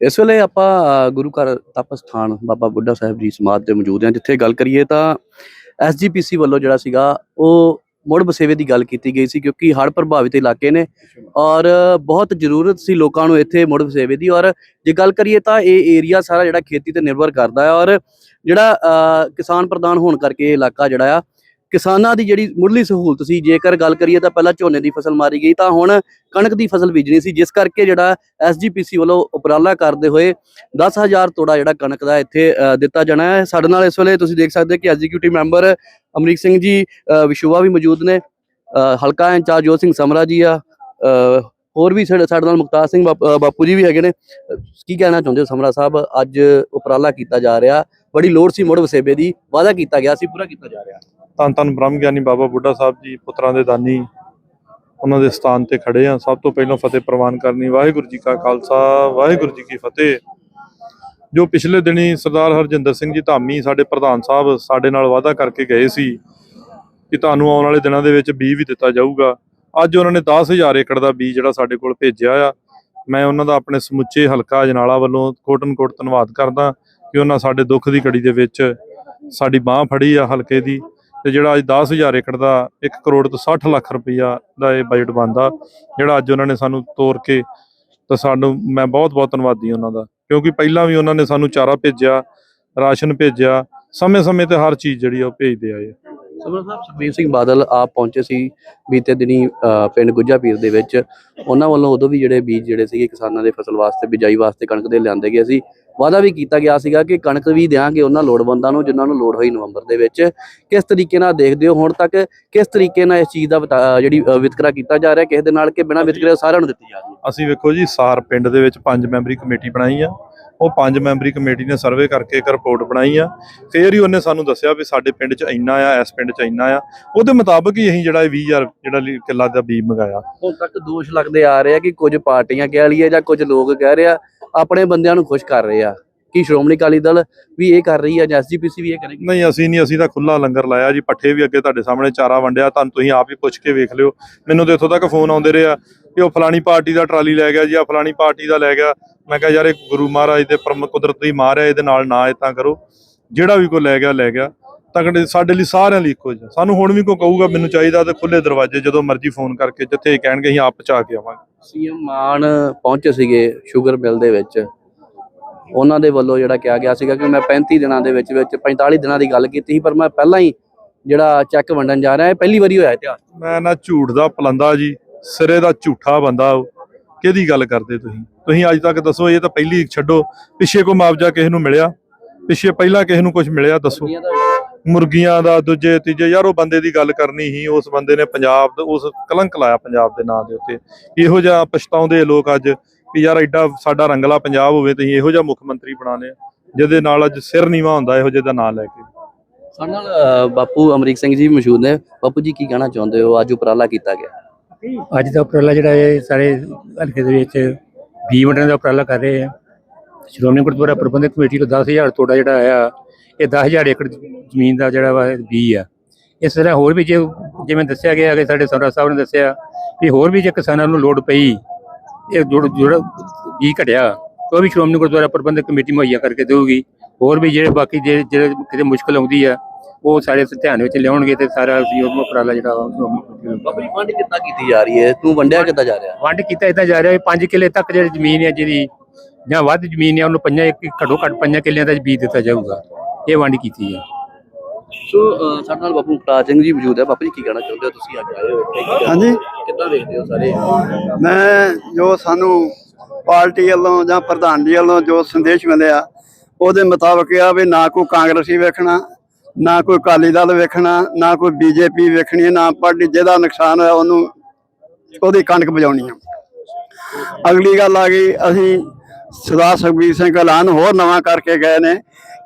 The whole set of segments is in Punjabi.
ਇਸ ਵੇਲੇ ਆਪਾਂ ਗੁਰੂ ਘਰ ਤਪ ਸਥਾਨ ਬਾਬਾ ਬੁੱਢਾ ਸਾਹਿਬ ਜੀ ਸਮਾਧ ਤੇ ਮੌਜੂਦ ਹਾਂ। ਜਿੱਥੇ ਗੱਲ ਕਰੀਏ ਤਾਂ ਐਸਜੀਪੀਸੀ ਵੱਲੋਂ ਜਿਹੜਾ ਸੀਗਾ, ਉਹ ਮੁੜ ਬਸੇਵੇ ਦੀ ਗੱਲ ਕੀਤੀ ਗਈ ਸੀ ਕਿਉਂਕਿ ਹੜ੍ਹ ਪ੍ਰਭਾਵਿਤ ਇਲਾਕੇ ਨੇ ਔਰ ਬਹੁਤ ਜ਼ਰੂਰਤ ਸੀ ਲੋਕਾਂ ਨੂੰ ਇੱਥੇ ਮੁੜ ਬਸੇਵੇ ਦੀ। ਔਰ ਜੇ ਗੱਲ ਕਰੀਏ ਤਾਂ ਇਹ ਏਰੀਆ ਸਾਰਾ ਜਿਹੜਾ ਖੇਤੀ ਤੇ ਨਿਰਭਰ ਕਰਦਾ ਹੈ ਔਰ ਜਿਹੜਾ ਕਿਸਾਨ ਪ੍ਰਧਾਨ ਹੋਣ ਕਰਕੇ ਇਹ ਇਲਾਕਾ ਜਿਹੜਾ ਆ ਕਿਸਾਨਾਂ ਦੀ ਜਿਹੜੀ ਮੁੱਢਲੀ ਸਹੂਲਤ ਸੀ ਜੇਕਰ ਗੱਲ ਕਰੀਏ ਤਾਂ ਪਹਿਲਾਂ ਝੋਨੇ ਦੀ ਫਸਲ ਮਾਰੀ ਗਈ ਤਾਂ ਹੁਣ ਕਣਕ ਦੀ ਫਸਲ ਬੀਜਣੀ ਸੀ ਜਿਸ ਕਰਕੇ ਜਿਹੜਾ ਐਸਜੀਪੀਸੀ ਵੱਲੋਂ ਉਪਰਾਲਾ ਕਰਦੇ ਹੋਏ 10000 ਤੋੜਾ ਜਿਹੜਾ ਕਣਕ ਦਾ ਇੱਥੇ ਦਿੱਤਾ ਜਾਣਾ ਹੈ। ਸਾਡੇ ਨਾਲ ਇਸ ਵੇਲੇ ਤੁਸੀਂ ਦੇਖ ਸਕਦੇ ਹੋ ਕਿ ਐਗਜ਼ੀਕਿਊਟਿਵ ਮੈਂਬਰ ਅਮਰੀਕ ਸਿੰਘ ਜੀ ਅ, ਵਿਸ਼ੂਆ ਵੀ ਮੌਜੂਦ ਨੇ ਅ, ਹਲਕਾ ਇੰਚਾਰਜ ਜੋਤ ਸਿੰਘ ਸਮਰਾ ਜੀ ਆ ਹੋਰ ਵੀ ਸਾਡੇ ਨਾਲ ਮੁਖਤਾਰ ਸਿੰਘ ਬਾਪੂ ਜੀ ਵੀ ਹੈਗੇ ਨੇ। ਕੀ ਕਹਿਣਾ ਚਾਹੁੰਦੇ ਹੋ ਸਮਰਾ ਸਾਹਿਬ? ਅੱਜ ਉਪਰਾਲਾ ਕੀਤਾ ਜਾ ਰਿਹਾ। ਬੜੀ ਲੋੜ ਸੀ ਮੁੜ ਵਸੇਬੇ ਦੀ ਵਾਅਦਾ ਕੀਤਾ ਗਿਆ ਸੀ ਪੂਰਾ ਕੀਤਾ ਜਾ ਰਿਹਾ। ਧੰਨ ਧੰਨ ਬ੍ਰਹਮ ਗਿਆਨੀ ਬਾਬਾ ਬੁੱਢਾ ਸਾਹਿਬ ਜੀ, ਪੁੱਤਰਾਂ ਦੇ ਦਾਨੀ, ਉਹਨਾਂ ਦੇ ਸਥਾਨ ਤੇ ਖੜੇ ਆ ਸਭ ਤੋਂ ਪਹਿਲਾਂ ਫਤਿਹ ਪ੍ਰਵਾਨ ਕਰਨੀ। ਵਾਹਿਗੁਰੂ ਜੀ ਕਾ ਖਾਲਸਾ, ਵਾਹਿਗੁਰੂ ਜੀ ਕੀ ਫਤਿਹ। ਜੋ ਪਿਛਲੇ ਦਿਨੀ ਸਰਦਾਰ ਹਰਜਿੰਦਰ ਸਿੰਘ ਜੀ ਧਾਮੀ ਸਾਡੇ ਪ੍ਰਧਾਨ ਸਾਹਿਬ ਸਾਡੇ ਨਾਲ ਵਾਅਦਾ ਕਰਕੇ ਗਏ ਸੀ ਕਿ ਤੁਹਾਨੂੰ ਆਉਣ ਵਾਲੇ ਦਿਨਾਂ ਦੇ ਵਿੱਚ ਬੀਜ ਵੀ ਦਿੱਤਾ ਜਾਊਗਾ। ਅੱਜ ਉਹਨਾਂ ਨੇ 10000 ਏਕੜ ਦਾ ਬੀਜ ਜਿਹੜਾ ਸਾਡੇ ਕੋਲ ਭੇਜਿਆ ਆ। ਮੈਂ ਉਹਨਾਂ ਦਾ ਆਪਣੇ ਸਮੁੱਚੇ ਹਲਕਾ ਅਜਨਾਲਾ ਵੱਲੋਂ ਕੋਟਨ ਕੋਟ ਧੰਨਵਾਦ ਕਰਦਾ ਕਿ ਉਹਨਾਂ ਸਾਡੇ ਦੁੱਖ ਦੀ ਘੜੀ ਦੇ ਵਿੱਚ ਸਾਡੀ ਬਾਹ ਫੜੀ ਆ ਹਲਕੇ ਦੀ। ਤੇ ਜਿਹੜਾ ਅੱਜ 10000 ਏਕੜ ਦਾ 1 ਕਰੋੜ ਤੋਂ 60 ਲੱਖ ਰੁਪਈਆ ਦਾ ਇਹ ਬਜਟ ਬਣਦਾ ਜਿਹੜਾ ਅੱਜ ਉਹਨਾਂ ਨੇ ਸਾਨੂੰ ਤੋਰ ਕੇ ਤਾਂ ਸਾਨੂੰ ਮੈਂ ਬਹੁਤ ਬਹੁਤ ਧੰਨਵਾਦੀ ਉਹਨਾਂ ਦਾ ਕਿਉਂਕਿ ਪਹਿਲਾਂ ਵੀ ਉਹਨਾਂ ਨੇ ਸਾਨੂੰ ਚਾਰਾ ਭੇਜਿਆ ਰਾਸ਼ਨ ਭੇਜਿਆ ਸਮੇਂ-ਸਮੇਂ ਤੇ ਹਰ ਚੀਜ਼ ਜਿਹੜੀ ਉਹ ਭੇਜਦੇ ਆਏ ਆ। ਸਾਹਿਬ ਸੁਖਬੀਰ ਸਿੰਘ ਬਾਦਲ ਆਪ ਪਹੁੰਚੇ ਸੀ ਬੀਤੇ ਦਿਨੀ ਅ, ਪਿੰਡ ਗੁੱਜਾ ਪੀਰ ਦੇ ਵਿੱਚ ਉਹਨਾਂ ਵੱਲੋਂ ਉਦੋਂ ਵੀ ਜਿਹੜੇ ਬੀਜ ਜਿਹੜੇ ਸੀਗੇ ਕਿਸਾਨਾਂ ਦੇ ਫਸਲ ਵਾਸਤੇ ਬਿਜਾਈ ਵਾਸਤੇ ਕਣਕ ਦੇ ਲਿਆਂਦੇ ਗਏ ਸੀ ਵਾਅਦਾ ਵੀ ਕੀਤਾ ਗਿਆ ਸੀਗਾ ਕਿ ਕਣਕ ਵੀ ਦਿਆਂਗੇ ਉਹਨਾਂ ਲੋੜਵੰਦਾਂ ਨੂੰ ਜਿਨ੍ਹਾਂ ਨੂੰ ਲੋੜ ਹੋਈ ਨਵੰਬਰ ਦੇ ਵਿੱਚ। ਕਿਸ ਤਰੀਕੇ ਨਾਲ ਦੇਖਦੇ ਹੋ ਹੁਣ ਤੱਕ? ਕਿਸ ਤਰੀਕੇ ਨਾਲ ਇਸ ਚੀਜ਼ ਦਾ ਜਿਹੜੀ ਵਿਤਕਰਾ ਕੀਤਾ ਜਾ ਰਿਹਾ? ਕਿਸੇ ਦੇ ਨਾਲ ਕਿ ਬਿਨਾਂ ਵਿਤਕਰੇ ਸਾਰਿਆਂ ਨੂੰ ਦਿੱਤੀ ਜਾ ਰਹੀ ਹੈ? ਅਸੀਂ ਵੇਖੋ ਜੀ ਸਾਰ ਪਿੰਡ ਦੇ ਵਿੱਚ ਪੰਜ ਮੈਂਬਰੀ ਕਮੇਟੀ ਬਣਾਈ ਆ। ਉਹ ਪੰਜ ਮੈਂਬਰੀ ਕਮੇਟੀ ਨੇ ਸਰਵੇ ਕਰਕੇ ਇੱਕ ਰਿਪੋਰਟ ਬਣਾਈ ਆ। ਫੇਰ ਹੀ ਉਹਨੇ ਸਾਨੂੰ ਦੱਸਿਆ ਵੀ ਸਾਡੇ ਪਿੰਡ 'ਚ ਇੰਨਾ ਆ ਇਸ ਪਿੰਡ 'ਚ ਇੰਨਾ ਆ। ਉਹਦੇ ਮੁਤਾਬਕ ਹੀ ਅਸੀਂ ਜਿਹੜਾ ਇਹ 20000 ਜਿਹੜਾ ਕਿੱਲਾ ਦਾ ਬੀਜ ਮੰਗਾਇਆ। ਹੁਣ ਤੱਕ ਦੋਸ਼ ਲੱਗਦੇ ਆ ਰਹੇ ਆ ਕਿ ਕੁਝ ਪਾਰਟੀਆਂ ਕਹਿ ਲਈਏ ਜਾਂ ਕੁਝ ਲੋਕ ਕਹਿ ਰਹੇ ਆ ਆਪਣੇ ਬੰਦਿਆਂ ਨੂੰ ਖੁਸ਼ ਕਰ ਰਹੇ ਆ। ਕਿ ਸ਼੍ਰੋਮਣੀ ਅਕਾਲੀ ਦਲ ਵੀ ਇਹ ਕਰ ਰਹੀ ਆ ਜਾਂ ਐਸਜੀਪੀਸੀ ਵੀ ਇਹ ਕਰੇਗੀ ਨਹੀਂ, ਅਸੀਂ ਨਹੀਂ, ਅਸੀਂ ਤਾਂ ਖੁੱਲਾ ਲੰਗਰ ਲਾਇਆ ਜੀ। ਪੱਠੇ ਵੀ ਅੱਗੇ ਤੁਹਾਡੇ ਸਾਹਮਣੇ ਚਾਰਾ ਵੰਡਿਆ। ਤੁਹਾਨੂੰ ਤੁਸੀਂ ਆਪ ਹੀ ਪੁੱਛ ਕੇ ਵੇਖ ਲਿਓ। ਮੈਨੂੰ ਤਾਂ ਇੱਥੋਂ ਤੱਕ ਫੋਨ ਆਉਂਦੇ ਰਹੇ ਆ ਕਿ ਉਹ ਫਲਾਣੀ ਪਾਰਟੀ ਦਾ ਟਰਾਲੀ ਲੈ ਗਿਆ ਜੀ ਆ ਫਲਾਣੀ ਪਾਰਟੀ ਦਾ ਲੈ ਗਿਆ। ਮੈਂ ਕਿਹਾ, ਯਾਰ, ਇਹ ਗੁਰੂ ਮਹਾਰਾਜ ਦੇ ਪਰਮ ਦੀ ਮਾਰ ਹੈ, ਇਹਦੇ ਨਾਲ ਨਾ ਇਤਾਂ ਕਰੋ। ਜਿਹੜਾ ਵੀ ਕੋਈ ਲੈ ਗਿਆ ਲੈ ਗਿਆ। ਤਕੜੇ ਸਾਡੇ ਲਈ ਸਾਰਿਆਂ ਲਈ ਇੱਕੋ ਜਿਹਾ। ਸਾਨੂੰ ਹੁਣ ਵੀ ਕੋਈ ਕਹੂਗਾ, ਮੈਨੂੰ ਚਾਹੀਦਾ ਤੇ ਖੁੱਲੇ ਦਰਵਾਜ਼ੇ ਜਦੋਂ ਮਰਜ਼ੀ ਫੋਨ ਕਰਕੇ ਜਿੱਥੇ ਇਹ ਕਹਿਣਗੇ, ਅਸੀਂ ਆਪ ਪਹੁੰਚਾ ਕੇ ਆਵਾਂਗੇ। ਸੀਐਮ ਮਾਨ ਪਹੁੰਚੇ ਸੀਗੇ ਸ਼ੂਗਰ ਮਿਲ ਦੇ ਵਿੱਚ। ਉਹਨਾਂ ਦੇ ਵੱਲੋਂ ਜਿਹੜਾ ਕਿਹਾ ਗਿਆ ਸੀਗਾ ਕਿ ਮੈਂ 35 ਦਿਨਾਂ ਦੇ ਵਿੱਚ ਵਿੱਚ 45 ਦਿਨਾਂ ਦੀ ਗੱਲ ਕੀਤੀ ਸੀ ਪਰ ਮੈਂ ਪਹਿਲਾਂ ਹੀ ਜਿਹੜਾ ਚੈੱਕ ਵੰਡਣ ਜਾ ਰਿਹਾ ਇਹ ਪਹਿਲੀ ਵਾਰੀ ਹੋਇਆ ਇਤਿਹਾਸ। ਮੈਂ ਨਾ ਝੂਠ ਦਾ ਪਲੰਦਾ ਜੀ ਸਿਰੇ ਦਾ ਝੂਠਾ ਬੰਦਾ ਕਿਹਦੀ ਗੱਲ ਕਰਦੇ ਤੁਸੀਂ? ਤੁਸੀਂ ਅੱਜ ਤੱਕ ਦੱਸੋ ਇਹ ਤਾਂ ਪਹਿਲੀ ਛੱਡੋ। ਪਿੱਛੇ ਕੋ ਮੁਆਵਜ਼ਾ ਕਿਸੇ ਨੂੰ ਮਿਲਿਆ? ਪਿੱਛੇ ਪਹਿਲਾਂ ਕਿਸੇ ਨੂੰ ਕੁਝ ਮਿਲਿਆ ਦੱਸੋ। ਮੁਰਗੀਆਂ ਦਾ ਦੂਜੇ ਤੀਜੇ ਯਾਰ ਉਹ ਬੰਦੇ ਦੀ ਗੱਲ ਕਰਨੀ ਹੀ ਉਸ ਬੰਦੇ ਨੇ ਪੰਜਾਬ ਦਾ ਉਸ ਕਲੰਕ ਲਾਇਆ ਪੰਜਾਬ ਦੇ ਨਾਂ ਦੇ ਉੱਤੇ। ਇਹੋ ਜਿਹਾ ਪਛਤਾਉਂਦੇ ਲੋਕ ਅੱਜ ਵੀ ਯਾਰ ਐਡਾ ਸਾਡਾ ਰੰਗਲਾ ਪੰਜਾਬ ਹੋਵੇ ਤੇ ਇਹੋ ਜਿਹਾ ਮੁੱਖ ਮੰਤਰੀ ਬਣਾਣੇ ਜਿਹਦੇ ਨਾਲ ਅੱਜ ਸਿਰ ਨੀਵਾ ਹੁੰਦਾ ਇਹੋ ਜਿਹੇ ਦਾ ਨਾਂ ਲੈ ਕੇ। ਸਾਡੇ ਨਾਲ ਬਾਪੂ ਅਮਰੀਕ ਸਿੰਘ ਜੀ ਮੌਜੂਦ ਨੇ। ਬਾਪੂ ਜੀ ਕੀ ਕਹਿਣਾ ਚਾਹੁੰਦੇ ਹੋ? ਅੱਜ ਉਪਰਾਲਾ ਕੀਤਾ ਗਿਆ। ਅੱਜ ਦਾ ਉਪਰਾਲਾ ਜਿਹੜਾ ਇਹ ਸਾਰੇ ਹਲਕੇ ਦੇ ਵਿੱਚ ਵੀਹ ਵੰਡਣ ਦਾ ਉਪਰਾਲਾ ਕਰ ਰਹੇ ਆ। ਸ਼੍ਰੋਮਣੀ ਗੁਰਦੁਆਰਾ ਪ੍ਰਬੰਧਕ ਕਮੇਟੀ ਤੋਂ 10000 ਤੋੜਾ ਜਿਹੜਾ ਆਇਆ ਇਹ 10000 ਏਕੜ ਜ਼ਮੀਨ ਦਾ ਜਿਹੜਾ ਵਾ ਬੀ ਆ। ਇਸ ਤਰ੍ਹਾਂ ਹੋਰ ਵੀ ਜੇ ਜਿਵੇਂ ਦੱਸਿਆ ਗਿਆ ਕਿ ਸਾਡੇ ਸਰਦਾਰ ਸਾਹਿਬ ਨੇ ਦੱਸਿਆ ਵੀ ਹੋਰ ਵੀ ਜੇ ਕਿਸਾਨਾਂ ਨੂੰ ਲੋੜ ਪਈ ਇਹ ਜੁੜ ਜੁੜ ਬੀ ਘਟਿਆ ਉਹ ਵੀ ਸ਼੍ਰੋਮਣੀ ਗੁਰਦੁਆਰਾ ਪ੍ਰਬੰਧਕ ਕਮੇਟੀ ਮੁਹੱਈਆ ਕਰਕੇ ਦੇਊਗੀ। ਹੋਰ ਵੀ ਜਿਹੜੇ ਬਾਕੀ ਜਿਹੜੇ ਕਿਤੇ ਮੁਸ਼ਕਲ ਆਉਂਦੀ ਆ ਉਹ ਸਾਰੇ ਧਿਆਨ ਵਿੱਚ ਲਿਆਉਣਗੇ ਤੇ ਸਾਰਾ ਸਹਿਯੋਗ ਉਪਰਾਲਾ ਜਿਹੜਾ ਜੀ ਵੰਡ ਕਿੱਦਾਂ ਕੀਤੀ ਜਾ ਰਹੀ ਹੈ? ਤੂੰ ਵੰਡਿਆ ਕਿੱਦਾਂ ਜਾ ਰਿਹਾ? ਵੰਡ ਕੀਤਾ ਇਦਾਂ ਜਾ ਰਿਹਾ 5 ਕਿੱਲੇ ਤੱਕ ਜਿਹੜੀ ਜ਼ਮੀਨ ਹੈ ਜਿਹਦੀ ਜਾਂ ਵੱਧ ਜ਼ਮੀਨ ਹੈ ਉਹਨੂੰ ਪੰਜਾਂ ਇੱਕ ਘੱਟੋ ਘੱਟ ਪੰਜਾਂ ਕਿੱਲਿਆਂ ਦਾ ਬੀਜ ਦਿੱਤਾ ਜਾਊਗਾ। ਇਹ ਵੰਡ ਕੀਤੀ ਹੈ। ਸੋ ਸਾਡੇ ਨਾਲ ਬਾਪੂ ਮੁਖਤਾਰ ਸਿੰਘ ਜੀ ਮੌਜੂਦ ਹੈ। ਬਾਪੂ ਜੀ ਕੀ ਕਹਿਣਾ ਚਾਹੁੰਦੇ ਹੋ? ਤੁਸੀਂ ਅੱਜ ਆਏ ਹੋ ਇੱਥੇ ਕੀ ਹਾਂਜੀ। ਕਿੱਦਾਂ ਦੇਖਦੇ ਹੋ ਸਾਰੇ? ਮੈਂ ਜੋ ਸਾਨੂੰ ਪਾਰਟੀ ਵੱਲੋਂ ਜਾਂ ਪ੍ਰਧਾਨ ਜੀ ਵੱਲੋਂ ਜੋ ਸੰਦੇਸ਼ ਮਿਲਿਆ ਉਹਦੇ ਮੁਤਾਬਕ ਆ ਵੀ ਨਾ ਕੋਈ ਕਾਂਗਰਸੀ ਵੇਖਣਾ ਨਾ ਕੋਈ ਅਕਾਲੀ ਦਲ ਵੇਖਣਾ ਨਾ ਕੋਈ ਬੀਜੇਪੀ ਵੇਖਣੀ ਨਾ ਪਾਰਟੀ ਜਿਹਦਾ ਨੁਕਸਾਨ ਹੋਇਆ ਉਹਨੂੰ ਉਹਦੀ ਕਣਕ ਬਜਾਉਣੀ ਆ। ਅਗਲੀ ਗੱਲ ਆ ਗਈ ਅਸੀਂ ਸਰਦਾਰ ਸੁਖਬੀਰ ਸਿੰਘ ਐਲਾਨ ਹੋਰ ਨਵਾਂ ਕਰਕੇ ਗਏ ਨੇ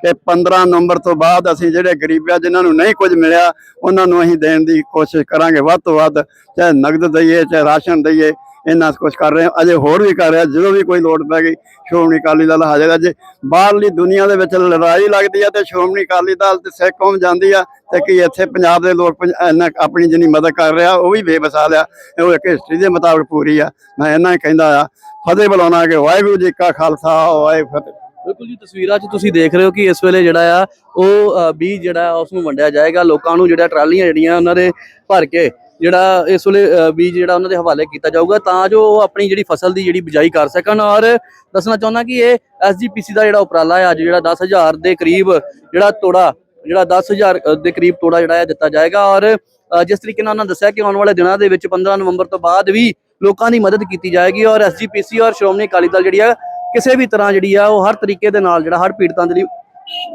ਕਿ 15 ਨਵੰਬਰ ਤੋਂ ਬਾਅਦ ਅਸੀਂ ਜਿਹੜੇ ਗਰੀਬ ਆ ਜਿਨ੍ਹਾਂ ਨੂੰ ਨਹੀਂ ਕੁਝ ਮਿਲਿਆ, ਉਹਨਾਂ ਨੂੰ ਅਸੀਂ ਦੇਣ ਦੀ ਕੋਸ਼ਿਸ਼ ਕਰਾਂਗੇ। ਵੱਧ ਤੋਂ ਵੱਧ ਚਾਹੇ ਨਗਦ ਦਈਏ, ਚਾਹੇ ਰਾਸ਼ਨ ਦਈਏ, ਇੰਨਾ ਕੁਝ ਕਰ ਰਹੇ ਅਜੇ ਹੋਰ ਵੀ ਕਰ ਰਿਹਾ, ਜਦੋਂ ਵੀ ਕੋਈ ਲੋੜ ਪੈ ਗਈ, ਸ਼੍ਰੋਮਣੀ ਅਕਾਲੀ ਦਲ ਹਾਜ਼ਰ ਹੈ। ਜੇ ਬਾਹਰਲੀ ਦੁਨੀਆ ਦੇ ਵਿੱਚ ਲੜਾਈ ਲੱਗਦੀ ਹੈ ਤੇ ਸ਼੍ਰੋਮਣੀ ਅਕਾਲੀ ਦਲ ਤੇ ਸਿੱਖ ਕੌਮ ਜਾਂਦੀ ਆ ਤੇ ਕੀ ਇੱਥੇ ਪੰਜਾਬ ਦੇ ਲੋਕ ਪੰਜ- ਇੰਨਾ ਆਪਣੀ ਜਿੰਨੀ ਮਦਦ ਕਰ ਰਿਹਾ, ਉਹ ਵੀ ਬੇਮਿਸਾਲ ਆ। ਉਹ ਇੱਕ ਹਿਸਟਰੀ ਦੇ ਮੁਤਾਬਕ ਪੂਰੀ ਆ। ਮੈਂ ਇਹਨਾਂ ਹੀ ਕਹਿੰਦਾ ਆ। ਫਤਿਹ ਬੁਲਾਉਣਾ ਕਿ ਵਾਹਿਗੁਰੂ ਜੀ ਕਾ ਖਾਲਸਾ, ਵਾਹਿਗੁਰੂ ਬਿਲਕੁਲ ਜੀ, ਤਸਵੀਰਾਂ 'ਚ ਤੁਸੀਂ ਦੇਖ ਰਹੇ ਹੋ ਕਿ ਇਸ ਵੇਲੇ ਜਿਹੜਾ ਆ, ਉਹ ਬੀਜ ਜਿਹੜਾ ਉਸ ਨੂੰ ਵੰਡਿਆ ਜਾਏਗਾ। ਲੋਕਾਂ ਨੂੰ ਜਿਹੜਾ ਟਰਾਲੀਆਂ ਜਿਹੜੀਆਂ ਉਹਨਾਂ ਦੇ ਭਰ ਕੇ ਜਿਹੜਾ ਇਸ ਵੇਲੇ ਬੀਜ ਜਿਹੜਾ ਉਹਨਾਂ ਦੇ ਹਵਾਲੇ ਕੀਤਾ ਜਾਊਗਾ ਤਾਂ ਜੋ ਉਹ ਆਪਣੀ ਜਿਹੜੀ ਫਸਲ ਦੀ ਜਿਹੜੀ ਬਿਜਾਈ ਕਰ ਸਕਣ। ਔਰ ਦੱਸਣਾ ਚਾਹੁੰਦਾ ਕਿ ਇਹ ਐਸਜੀਪੀਸੀ ਦਾ ਜਿਹੜਾ ਉਪਰਾਲਾ ਹੈ ਅੱਜ ਜਿਹੜਾ 10000 ਦੇ ਕਰੀਬ ਜਿਹੜਾ ਤੋੜਾ, ਜਿਹੜਾ 10000 ਦੇ ਕਰੀਬ ਤੋੜਾ ਜਿਹੜਾ ਹੈ ਦਿੱਤਾ ਜਾਏਗਾ। ਔਰ ਜਿਸ ਤਰੀਕੇ ਨਾਲ ਉਹਨਾਂ ਦੱਸਿਆ ਕਿ ਆਉਣ ਵਾਲੇ ਦਿਨਾਂ ਦੇ ਵਿੱਚ 15 ਨਵੰਬਰ ਤੋਂ ਬਾਅਦ ਵੀ ਲੋਕਾਂ ਦੀ ਮਦਦ ਕੀਤੀ ਜਾਏਗੀ। ਔਰ ਐਸਜੀਪੀਸੀ ਔਰ ਸ਼੍ਰੋਮਣੀ ਅਕਾਲੀ ਦਲ ਜਿਹੜੀ ਆ ਕਿਸੇ ਵੀ ਤਰ੍ਹਾਂ ਜਿਹੜੀ ਆ, ਉਹ ਹਰ ਤਰੀਕੇ ਦੇ ਨਾਲ ਜਿਹੜਾ ਹਰ ਪੀੜਤਾਂ ਦੇ ਲਈ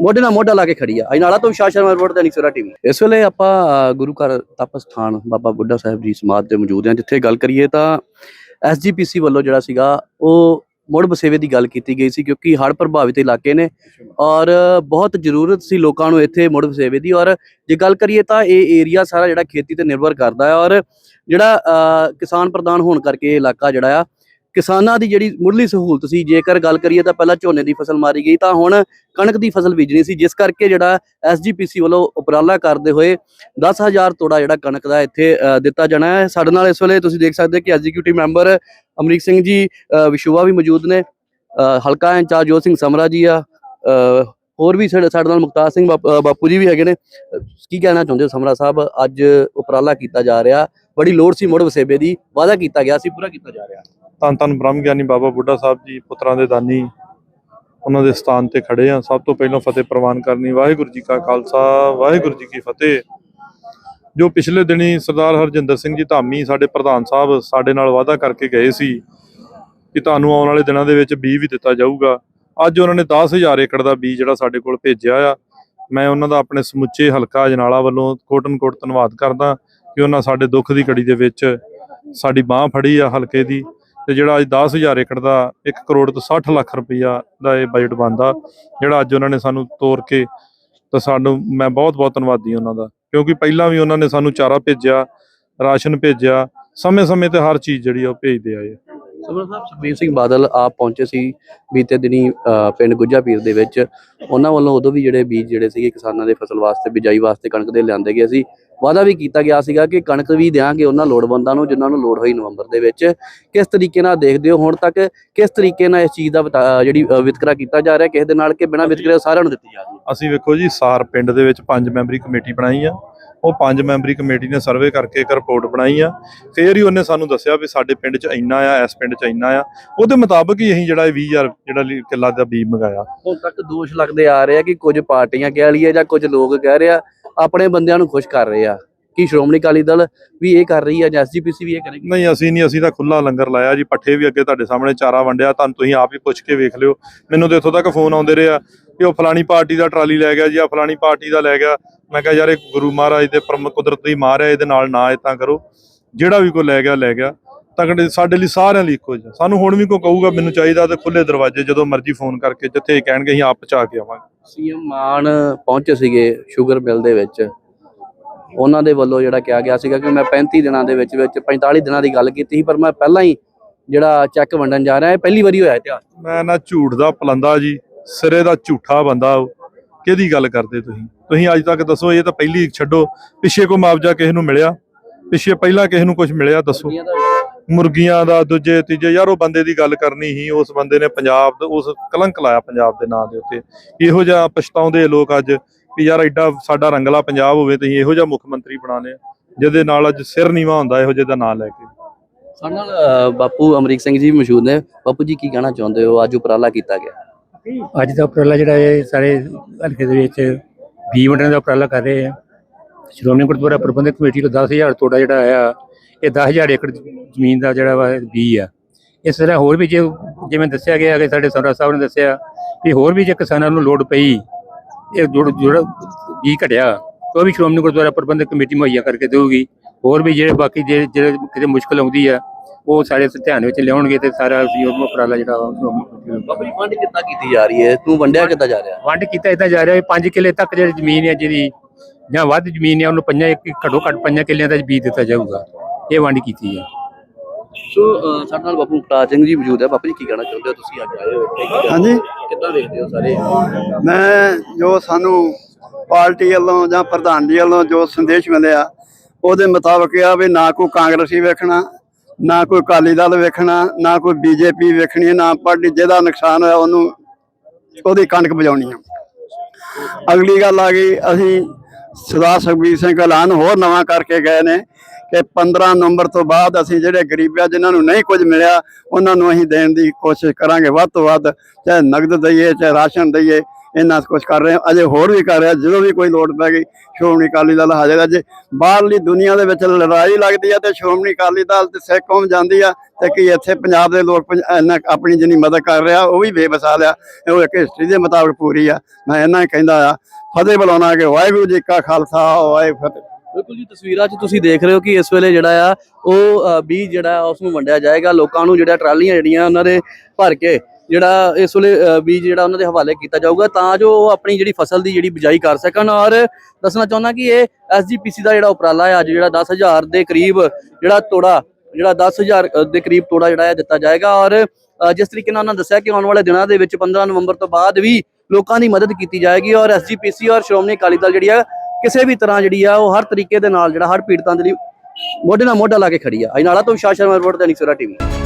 ਮੋਢੇ ਨਾਲ ਮੋਢਾ ਲਾ ਕੇ ਖੜੀ ਆ। ਅਜਨਾਲਾ ਤੋਂ ਵਿਸ਼ਾਲ ਸ਼ਰਮਾ ਰਿਪੋਰਟ ਤੇ ਨਿਕਸਰਾ ਟੀਵੀ। ਇਸ ਵੇਲੇ ਆਪਾਂ ਗੁਰੂ ਘਰ ਤਪ ਸਥਾਨ ਬਾਬਾ ਬੁੱਢਾ ਸਾਹਿਬ ਜੀ ਸਮਾਧ ਤੇ ਮੌਜੂਦ ਹਾਂ। ਜਿੱਥੇ ਗੱਲ ਕਰੀਏ ਤਾਂ ਐਸਜੀਪੀਸੀ ਵੱਲੋਂ ਜਿਹੜਾ ਸੀਗਾ, ਉਹ ਮੁੜ ਬਸੇਵੇ ਦੀ ਗੱਲ ਕੀਤੀ ਗਈ ਸੀ ਕਿਉਂਕਿ ਹੜ੍ਹ ਪ੍ਰਭਾਵਿਤ ਇਲਾਕੇ ਨੇ ਔਰ ਬਹੁਤ ਜ਼ਰੂਰਤ ਸੀ ਲੋਕਾਂ ਨੂੰ ਇੱਥੇ ਮੁੜ ਬਸੇਵੇ ਦੀ। ਔਰ ਜੇ ਗੱਲ ਕਰੀਏ ਤਾਂ ਇਹ ਏਰੀਆ ਸਾਰਾ ਜਿਹੜਾ ਖੇਤੀ ਤੇ ਨਿਰਭਰ ਕਰਦਾ ਹੈ। ਔਰ ਜਿਹੜਾ ਕਿਸਾਨ ਪ੍ਰਧਾਨ ਹੋਣ ਕਰਕੇ ਇਹ ਇਲਾਕਾ ਜਿਹੜਾ ਆ ਕਿਸਾਨਾਂ ਦੀ ਜਿਹੜੀ ਮੁੱਢਲੀ ਸਹੂਲਤ ਸੀ, ਜੇਕਰ ਗੱਲ ਕਰੀਏ ਤਾਂ ਪਹਿਲਾਂ ਝੋਨੇ ਦੀ ਫਸਲ ਮਾਰੀ ਗਈ, ਤਾਂ ਹੁਣ ਕਣਕ ਦੀ ਫਸਲ ਬੀਜਣੀ ਸੀ, ਜਿਸ ਕਰਕੇ ਜਿਹੜਾ ਐਸਜੀਪੀਸੀ ਵੱਲੋਂ ਉਪਰਾਲਾ ਕਰਦੇ ਹੋਏ 10000 ਤੋੜਾ ਜਿਹੜਾ ਕਣਕ ਦਾ ਇੱਥੇ ਦਿੱਤਾ ਜਾਣਾ ਹੈ। ਸਾਡੇ ਨਾਲ ਇਸ ਵੇਲੇ ਤੁਸੀਂ ਦੇਖ ਸਕਦੇ ਕਿ ਐਗਜ਼ੀਕਿਊਟਿਵ ਮੈਂਬਰ ਅਮਰੀਕ ਸਿੰਘ ਜੀ ਵਿਸ਼ੂਆ ਵੀ ਮੌਜੂਦ ਨੇ ਹਲਕਾ ਇੰਚਾਰਜ ਜੋਤ ਸਿੰਘ ਸਮਰਾ ਜੀ ਆ ਹੋਰ ਵੀ ਸਾਡੇ ਨਾਲ ਮੁਖਤਾਰ ਸਿੰਘ ਬਾਪ- ਬਾਪੂ ਜੀ ਵੀ ਹੈਗੇ ਨੇ। ਕੀ ਕਹਿਣਾ ਚਾਹੁੰਦੇ ਹੋ ਸਮਰਾ ਸਾਹਿਬ? ਅੱਜ ਉਪਰਾਲਾ ਕੀਤਾ ਜਾ ਰਿਹਾ, ਬੜੀ ਲੋੜ ਸੀ ਮੁੜ ਵਸੇਬੇ ਦੀ, ਵਾਅਦਾ ਕੀਤਾ ਗਿਆ ਸੀ, ਪੂਰਾ ਕੀਤਾ ਜਾ ਰਿਹਾ। ਧੰਨ ਧੰਨ ਬ੍ਰਹਮ ਗਿਆਨੀ ਬਾਬਾ ਬੁੱਢਾ ਸਾਹਿਬ ਜੀ, ਪੁੱਤਰਾਂ ਦੇ ਦਾਨੀ, ਉਹਨਾਂ ਦੇ ਸਥਾਨ ਤੇ ਖੜੇ ਆ ਸਭ ਤੋਂ ਪਹਿਲਾਂ ਫਤਿਹ ਪ੍ਰਵਾਨ ਕਰਨੀ। ਵਾਹਿਗੁਰੂ ਜੀ ਕਾ ਖਾਲਸਾ, ਵਾਹਿਗੁਰੂ ਜੀ ਕੀ ਫਤਿਹ। ਜੋ ਪਿਛਲੇ ਦਿਨੀ ਸਰਦਾਰ ਹਰਜਿੰਦਰ ਸਿੰਘ ਜੀ ਧਾਮੀ ਸਾਡੇ ਪ੍ਰਧਾਨ ਸਾਹਿਬ ਸਾਡੇ ਨਾਲ ਵਾਅਦਾ ਕਰਕੇ ਗਏ ਸੀ ਕਿ ਤੁਹਾਨੂੰ ਆਉਣ ਵਾਲੇ ਦਿਨਾਂ ਦੇ ਵਿੱਚ ਬੀਜ ਵੀ ਦਿੱਤਾ ਜਾਊਗਾ। ਅੱਜ ਉਹਨਾਂ ਨੇ 10000 ਏਕੜ ਦਾ ਬੀਜ ਜਿਹੜਾ ਸਾਡੇ ਕੋਲ ਭੇਜਿਆ ਆ। ਮੈਂ ਉਹਨਾਂ ਦਾ ਆਪਣੇ ਸਮੁੱਚੇ ਹਲਕਾ ਅਜਨਾਲਾ ਵੱਲੋਂ ਕੋਟਨ ਕੋਟ ਧੰਨਵਾਦ ਕਰਦਾ ਕਿ ਉਹਨਾਂ ਸਾਡੇ ਦੁੱਖ ਦੀ ਘੜੀ ਦੇ ਵਿੱਚ ਸਾਡੀ ਬਾਹ ਫੜੀ ਆ ਹਲਕੇ ਦੀ। ਤੇ ਜਿਹੜਾ ਅੱਜ 10000 ਏਕੜ ਦਾ 1 ਕਰੋੜ ਤੋਂ 60 ਲੱਖ ਰੁਪਈਆ ਦਾ ਇਹ ਬਜਟ ਬਣਦਾ, ਜਿਹੜਾ ਅੱਜ ਉਹਨਾਂ ਨੇ ਸਾਨੂੰ ਤੋਰ ਕੇ ਤਾਂ ਸਾਨੂੰ ਮੈਂ ਬਹੁਤ ਬਹੁਤ ਧੰਨਵਾਦੀ ਉਹਨਾਂ ਦਾ, ਕਿਉਂਕਿ ਪਹਿਲਾਂ ਵੀ ਉਹਨਾਂ ਨੇ ਸਾਨੂੰ ਚਾਰਾ ਭੇਜਿਆ, ਰਾਸ਼ਨ ਭੇਜਿਆ, ਸਮੇਂ-ਸਮੇਂ ਤੇ ਹਰ ਚੀਜ਼ ਜਿਹੜੀ ਆ ਉਹ ਭੇਜਦੇ ਆਏ ਆ। ਸਾਹਿਬ, ਸੁਖਬੀਰ ਸਿੰਘ ਬਾਦਲ ਆਪ ਪਹੁੰਚੇ ਸੀ ਬੀਤੇ ਦਿਨੀ ਪਿੰਡ ਗੁੱਜਾ ਪੀਰ ਦੇ ਵਿੱਚ ਉਹਨਾਂ ਵੱਲੋਂ ਉਦੋਂ ਵੀ ਜਿਹੜੇ ਬੀਜ ਜਿਹੜੇ ਸੀਗੇ ਕਿਸਾਨਾਂ ਦੇ ਫਸਲ ਵਾਸਤੇ, ਬਿਜਾਈ ਵਾਸਤੇ ਕਣਕ ਦੇ ਲਿਆਂਦੇ ਗਏ ਸੀ ਵਾਅਦਾ ਵੀ ਕੀਤਾ ਗਿਆ ਸੀਗਾ ਕਿ ਕਣਕ ਵੀ ਦਿਆਂਗੇ ਉਹਨਾਂ ਲੋੜਵੰਦਾਂ ਨੂੰ ਜਿਨ੍ਹਾਂ ਨੂੰ ਲੋੜ ਹੋਈ ਨਵੰਬਰ ਦੇ ਵਿੱਚ। ਕਿਸ ਤਰੀਕੇ ਨਾਲ ਦੇਖਦੇ ਹੋ ਹੁਣ ਤੱਕ ਕਿਸ ਤਰੀਕੇ ਨਾਲ ਇਸ ਚੀਜ਼ ਦਾ ਜਿਹੜੀ ਵਿਤਕਰਾ ਕੀਤਾ ਜਾ ਰਿਹਾ ਕਿਸੇ ਦੇ ਨਾਲ ਕਿ ਬਿਨਾਂ ਵਿਤਕਰੇ ਸਾਰਿਆਂ ਨੂੰ ਦਿੱਤੀ ਜਾ ਰਹੀ ਹੈ? ਅਸੀਂ ਵੇਖੋ ਜੀ ਸਾਰ ਪਿੰਡ ਦੇ ਵਿੱਚ ਪੰਜ ਮੈਂਬਰੀ ਕਮੇਟੀ ਬਣਾਈ ਆ। ਉਹ ਪੰਜ ਮੈਂਬਰੀ ਕਮੇਟੀ ਨੇ ਸਰਵੇ ਕਰਕੇ ਇੱਕ ਰਿਪੋਰਟ ਬਣਾਈ ਆ। ਫੇਰ ਹੀ ਉਹਨੇ ਸਾਨੂੰ ਦੱਸਿਆ ਵੀ ਸਾਡੇ ਪਿੰਡ 'ਚ ਇੰਨਾ ਆ ਇਸ ਪਿੰਡ 'ਚ ਇੰਨਾ ਆ। ਉਹਦੇ ਮੁਤਾਬਕ ਹੀ ਅਸੀਂ ਜਿਹੜਾ ਇਹ 20000 ਜਿਹੜਾ ਕਿੱਲਾ ਦਾ ਬੀਜ ਮੰਗਾਇਆ। ਹੁਣ ਤੱਕ ਦੋਸ਼ ਲੱਗਦੇ ਆ ਰਹੇ ਆ ਕਿ ਕੁਝ ਪਾਰਟੀਆਂ ਕਹਿ ਲਈਏ ਜਾਂ ਕੁਝ ਲੋਕ ਕਹਿ ਰਹੇ ਆ ਆਪਣੇ ਬੰਦਿਆਂ ਨੂੰ ਖੁਸ਼ ਕਰ ਰਹੇ ਆ ਕਿ ਸ਼੍ਰੋਮਣੀ ਅਕਾਲੀ ਦਲ ਵੀ ਇਹ ਕਰ ਰਹੀ ਹੈ ਜਾਂ ਐਸਜੀਪੀਸੀ ਵੀ ਇਹ ਕਰੇਗੀ? ਨਹੀਂ, ਅਸੀਂ ਨਹੀਂ, ਅਸੀਂ ਤਾਂ ਖੁੱਲਾ ਲੰਗਰ ਲਾਇਆ ਜੀ। ਪੱਠੇ ਵੀ ਅੱਗੇ ਤੁਹਾਡੇ ਸਾਹਮਣੇ ਚਾਰਾ ਵੰਡਿਆ। ਤੁਹਾਨੂੰ ਤੁਸੀਂ ਆਪ ਹੀ ਪੁੱਛ ਕੇ ਵੇਖ ਲਿਓ। ਮੈਨੂੰ ਤੇ ਇੱਥੋਂ ਤੱਕ ਫੋਨ ਆਉਂਦੇ ਰਹੇ ਆ ਕਿ ਉਹ ਫਲਾਣੀ ਪਾਰਟੀ ਦਾ ਟਰਾਲੀ ਲੈ ਗਿਆ ਜੀ ਆ ਫਲਾਣੀ ਪਾਰਟੀ ਦਾ ਲੈ ਗਿਆ। ਮੈਂ ਕਿਹਾ, ਯਾਰ, ਇਹ ਗੁਰੂ ਮਹਾਰਾਜ ਦੇ ਪਰਮ ਕੁਦਰਤ ਦੀ ਮਾਰ ਹੈ, ਇਹਦੇ ਨਾਲ ਨਾ ਇਤਾਂ ਕਰੋ। ਜਿਹੜਾ ਵੀ ਕੋਈ ਲੈ ਗਿਆ ਲੈ ਗਿਆ। ਤਕੜੇ ਸਾਡੇ ਲਈ ਸਾਰਿਆਂ ਲਈ ਇੱਕੋ ਜਿਹਾ। ਸਾਨੂੰ ਹੁਣ ਵੀ ਕੋਈ ਕਹੂਗਾ ਮੈਨੂੰ ਚਾਹੀਦਾ ਤੇ ਖੁੱਲੇ ਦਰਵਾਜ਼ੇ ਜਦੋਂ ਮਰਜ਼ੀ ਫੋਨ ਕਰਕੇ ਜਿੱਥੇ ਕਹਿਣਗੇ ਅਸੀਂ ਆਪ ਪਹੁੰਚਾ ਕੇ ਆਵਾਂਗੇ। ਸੀਐਮ ਮਾਨ ਪਹੁੰਚੇ ਸੀਗੇ ਸ਼ੂਗਰ ਮਿਲ ਦੇ ਵਿੱਚ। ਉਹਨਾਂ ਦੇ ਵੱਲੋਂ ਜਿਹੜਾ ਕਿਹਾ ਗਿਆ ਸੀਗਾ ਕਿ ਮੈਂ 35 ਦਿਨਾਂ ਦੇ ਵਿੱਚ ਵਿੱਚ 45 ਦਿਨਾਂ ਦੀ ਗੱਲ ਕੀਤੀ ਸੀ ਪਰ ਮੈਂ ਪਹਿਲਾਂ ਹੀ ਜਿਹੜਾ ਚੈੱਕ ਵੰਡਣ ਜਾ ਰਿਹਾ ਇਹ ਪਹਿਲੀ ਵਾਰੀ ਹੋਇਆ ਇਤਿਹਾਸ। 'ਚ। ਮੈਂ ਨਾ ਝੂਠ ਦਾ ਪਲੰਦਾ ਜੀ ਸਿਰੇ ਦਾ ਝੂਠਾ ਬੰਦਾ। ਕਿਹਦੀ ਗੱਲ ਕਰਦੇ ਤੁਸੀਂ? ਤੁਸੀਂ ਅੱਜ ਤੱਕ ਦੱਸੋ ਇਹ ਤਾਂ ਪਹਿਲੀ ਛੱਡੋ। ਪਿੱਛੇ ਕੋ ਮੁਆਵਜ਼ਾ ਕਿਸੇ ਨੂੰ ਮਿਲਿਆ? ਪਿੱਛੇ ਪਹਿਲਾਂ ਕਿਸੇ ਨੂੰ ਕੁਝ ਮਿਲਿਆ? ਦੱਸੋ। ਮੁਰਗੀਆਂ ਦਾ ਦੂਜੇ ਤੀਜੇ ਯਾਰ ਉਹ ਬੰਦੇ ਦੀ ਗੱਲ ਕਰਨੀ ਹੀ ਉਸ ਬੰਦੇ ਨੇ ਪੰਜਾਬ ਦਾ ਉਸ ਕਲੰਕ ਲਾਇਆ ਪੰਜਾਬ ਦੇ ਨਾਂ ਦੇ ਉੱਤੇ। ਇਹੋ ਜਿਹਾ ਪਛਤਾਉਂਦੇ ਲੋਕ ਅੱਜ ਵੀ ਯਾਰ ਐਡਾ ਸਾਡਾ ਰੰਗਲਾ ਪੰਜਾਬ ਹੋਵੇ ਤੇ ਇਹੋ ਜਿਹਾ ਮੁੱਖ ਮੰਤਰੀ ਬਣਾ ਲਿਆ ਜਿਹਦੇ ਨਾਲ ਅੱਜ ਸਿਰ ਨੀਵਾ ਹੁੰਦਾ ਇਹੋ ਜਿਹੇ ਦਾ ਨਾਂ ਲੈ ਕੇ। ਸਾਡੇ ਨਾਲ ਬਾਪੂ ਅਮਰੀਕ ਸਿੰਘ ਜੀ ਵੀ ਮੌਜੂਦ ਨੇ। ਬਾਪੂ ਜੀ ਕੀ ਕਹਿਣਾ ਚਾਹੁੰਦੇ ਹੋ? ਅੱਜ ਉਪਰਾਲਾ ਕੀਤਾ ਗਿਆ। ਅੱਜ ਦਾ ਉਪਰਾਲਾ ਜਿਹੜਾ ਇਹ ਸਾਰੇ ਹਲਕੇ ਦੇ ਵਿੱਚ ਬੀ ਵੰਡਣ ਦਾ ਉਪਰਾਲਾ ਕਰ ਰਹੇ ਆ। ਸ਼੍ਰੋਮਣੀ ਗੁਰਦੁਆਰਾ ਪ੍ਰਬੰਧਕ ਕਮੇਟੀ ਤੋਂ 10000 ਤੋੜਾ ਜਿਹੜਾ ਆਇਆ। ਇਹ 10000 ਏਕੜ ਜ਼ਮੀਨ ਦਾ ਜਿਹੜਾ ਵਾ ਬੀ ਆ। ਇਸ ਤਰ੍ਹਾਂ ਹੋਰ ਵੀ ਜੇ ਜਿਵੇਂ ਦੱਸਿਆ ਗਿਆ ਕਿ ਸਾਡੇ ਸਮਰਾ ਸਾਹਿਬ ਨੇ ਦੱਸਿਆ ਵੀ ਹੋਰ ਵੀ ਜੇ ਕਿਸਾਨਾਂ ਨੂੰ ਲੋੜ ਪਈ ਇਹ ਜੁੜ ਜਿਹੜਾ ਬੀ ਘਟਿਆ ਉਹ ਵੀ ਸ਼੍ਰੋਮਣੀ ਗੁਰਦੁਆਰਾ ਪ੍ਰਬੰਧਕ ਕਮੇਟੀ ਮੁਹੱਈਆ ਕਰਕੇ ਦੇਊਗੀ। ਹੋਰ ਵੀ ਜਿਹੜੇ ਬਾਕੀ ਜਿਹੜੇ ਜਿਹੜੇ ਕਿਤੇ ਮੁਸ਼ਕਲ ਆਉਂਦੀ ਆ ਉਹ ਸਾਡੇ ਧਿਆਨ ਵਿੱਚ ਲਿਆਉਣਗੇ ਤੇ ਸਾਰਾ ਅਸੀਂ ਉਹ ਉਪਰਾਲਾ ਜਿਹੜਾ ਵਾ ਜੀ ਵੰਡ ਕਿੱਦਾਂ ਕੀਤੀ ਜਾ ਰਹੀ ਹੈ? ਤੂੰ ਵੰਡਿਆ ਕਿੱਦਾਂ ਜਾ ਰਿਹਾ? ਵੰਡ ਕੀਤਾ ਇਦਾਂ ਜਾ ਰਿਹਾ 5 ਕਿੱਲੇ ਤੱਕ ਜਿਹੜੀ ਜ਼ਮੀਨ ਹੈ ਜਿਹਦੀ ਜਾਂ ਵੱਧ ਜ਼ਮੀਨ ਹੈ ਉਹਨੂੰ ਪੰਜਾਂ ਇੱਕ ਘੱਟੋ ਘੱਟ ਪੰਜਾਂ ਕਿੱਲਿਆਂ ਦਾ ਬੀਜ ਦਿੱਤਾ ਜਾਊਗਾ। ਇਹ ਵੰਡ ਕੀਤੀ ਹੈ। ਸੋ ਸਾਡੇ ਨਾਲ ਬਾਪੂ ਮੁਖਤਾਰ ਸਿੰਘ ਜੀ ਮੌਜੂਦ ਹੈ। ਬਾਪੂ ਜੀ ਕੀ ਕਹਿਣਾ ਚਾਹੁੰਦੇ ਹੋ? ਤੁਸੀਂ ਅੱਜ ਆਏ ਹੋ। ਇੱਥੇ ਕੀ ਕਹਿਣਾ- ਹਾਂਜੀ। ਕਿੱਦਾਂ ਦੇਖਦੇ ਹੋ ਸਾਰੇ? ਮੈਂ ਜੋ ਸਾਨੂੰ ਪਾਰਟੀ ਵੱਲੋਂ ਜਾਂ ਪ੍ਰਧਾਨ ਜੀ ਵੱਲੋਂ ਜੋ ਸੰਦੇਸ਼ ਮਿਲਿਆ ਉਹਦੇ ਮੁਤਾਬਕ ਇਹ ਆ ਵੀ ਨਾ ਕੋਈ ਕਾਂਗਰਸੀ ਵੇਖਣਾ ਨਾ ਕੋਈ ਅਕਾਲੀ ਦਲ ਵੇਖਣਾ ਨਾ ਕੋਈ ਬੀਜੇਪੀ ਵੇਖਣੀ ਨਾ ਪਾਰਟੀ ਜਿਹਦਾ ਨੁਕਸਾਨ ਹੋਇਆ ਉਹਨੂੰ ਉਹਦੀ ਕਣਕ ਬਜਾਉਣੀ ਆ। ਅਗਲੀ ਗੱਲ ਆ ਗਈ ਅਸੀਂ ਸਰਦਾਰ ਸੁਖਬੀਰ ਸਿੰਘ ਐਲਾਨ ਹੋਰ ਨਵਾਂ ਕਰਕੇ ਗਏ ਨੇ। ਕਿ 15 ਨਵੰਬਰ ਤੋਂ ਬਾਅਦ ਅਸੀਂ ਜਿਹੜੇ ਗਰੀਬ ਆ ਜਿਨ੍ਹਾਂ ਨੂੰ ਨਹੀਂ ਕੁਝ ਮਿਲਿਆ, ਉਹਨਾਂ ਨੂੰ ਅਸੀਂ ਦੇਣ ਦੀ ਕੋਸ਼ਿਸ਼ ਕਰਾਂਗੇ। ਵੱਧ ਤੋਂ ਵੱਧ ਚਾਹੇ ਨਗਦ ਦਈਏ, ਚਾਹੇ ਰਾਸ਼ਨ ਦਈਏ ਇਹਨਾਂ ਕੁਝ ਕਰ ਰਹੇ ਅਜੇ ਹੋਰ ਵੀ ਕਰ ਰਿਹਾ ਜਦੋਂ ਵੀ ਕੋਈ ਲੋੜ ਪੈ ਗਈ, ਸ਼੍ਰੋਮਣੀ ਅਕਾਲੀ ਦਲ ਹਾਜ਼ਰ ਹੈ। ਜੇ ਬਾਹਰਲੀ ਦੁਨੀਆ ਦੇ ਵਿੱਚ ਲੜਾਈ ਲੱਗਦੀ ਹੈ ਤੇ ਸ਼੍ਰੋਮਣੀ ਅਕਾਲੀ ਦਲ ਤੇ ਸਿੱਖ ਕੌਮ ਜਾਂਦੀ ਆ ਤੇ ਕੀ ਇੱਥੇ ਪੰਜਾਬ ਦੇ ਲੋਕ ਪੰਜ- ਇੰਨਾ ਆਪਣੀ ਜਿੰਨੀ ਮਦਦ ਕਰ ਰਿਹਾ, ਉਹ ਵੀ ਬੇਵਸਾਲ ਆ। ਉਹ ਇੱਕ ਹਿਸਟਰੀ ਦੇ ਮੁਤਾਬਕ ਪੂਰੀ ਆ। ਮੈਂ ਇਹਨਾਂ ਹੀ ਕਹਿੰਦਾ ਆ। ਫਤਿਹ ਬੁਲਾਉਣਾ ਕਿ ਵਾਹਿਗੁਰੂ ਜੀ ਕਾ ਖਾਲਸਾ, ਵਾਹਿਗੁਰੂ ਫਤਿਹ। ਬਿਲਕੁਲ ਜੀ, ਤਸਵੀਰਾਂ 'ਚ ਤੁਸੀਂ ਦੇਖ ਰਹੇ ਹੋ ਕਿ ਇਸ ਵੇਲੇ ਜਿਹੜਾ ਆ, ਉਹ ਬੀਜ ਜਿਹੜਾ ਆ ਉਸ ਨੂੰ ਵੰਡਿਆ ਜਾਏਗਾ। ਲੋਕਾਂ ਨੂੰ ਜਿਹੜਾ ਟਰਾਲੀਆਂ ਜਿਹੜੀਆਂ ਉਹਨਾਂ ਦੇ ਭਰ ਕੇ ਜਿਹੜਾ ਇਸ ਵੇਲੇ ਬੀਜ ਜਿਹੜਾ ਉਹਨਾਂ ਦੇ ਹਵਾਲੇ ਕੀਤਾ ਜਾਊਗਾ, ਤਾਂ ਜੋ ਉਹ ਆਪਣੀ ਜਿਹੜੀ ਫਸਲ ਦੀ ਜਿਹੜੀ ਬਿਜਾਈ ਕਰ ਸਕਣ। ਔਰ ਦੱਸਣਾ ਚਾਹੁੰਦਾ ਕਿ ਇਹ ਐਸਜੀਪੀਸੀ ਦਾ ਜਿਹੜਾ ਉਪਰਾਲਾ ਹੈ ਅੱਜ ਜਿਹੜਾ 10000 ਦੇ ਕਰੀਬ ਜਿਹੜਾ ਤੋੜਾ, ਜਿਹੜਾ 10000 ਦੇ ਕਰੀਬ ਤੋੜਾ ਜਿਹੜਾ ਹੈ ਦਿੱਤਾ ਜਾਏਗਾ। ਔਰ ਜਿਸ ਤਰੀਕੇ ਨਾਲ ਉਹਨਾਂ ਦੱਸਿਆ ਕਿ ਆਉਣ ਵਾਲੇ ਦਿਨਾਂ ਦੇ ਵਿੱਚ 15 ਨਵੰਬਰ ਤੋਂ ਬਾਅਦ ਵੀ ਲੋਕਾਂ ਦੀ ਮਦਦ ਕੀਤੀ ਜਾਏਗੀ। ਔਰ ਐਸਜੀਪੀਸੀ ਔਰ ਸ਼੍ਰੋਮਣੀ ਅਕਾਲੀ ਦਲ ਜਿਹੜੀ ਆ ਕਿਸੇ ਵੀ ਤਰ੍ਹਾਂ ਜਿਹੜੀ ਆ, ਉਹ ਹਰ ਤਰੀਕੇ ਦੇ ਨਾਲ ਜਿਹੜਾ ਹਰ ਪੀੜਤਾਂ ਦੇ ਲਈ ਮੋਢੇ ਨਾਲ ਮੋਢਾ ਲਾ ਕੇ ਖੜੀ ਆ। ਅਜਨਾਲਾ ਤੋਂ ਵਿਸ਼ਾਲ ਸ਼ਰਮਾ ਰਿਪੋਰਟ, ਦੈਨਿਕ ਸਵੇਰਾ ਟੀਵੀ।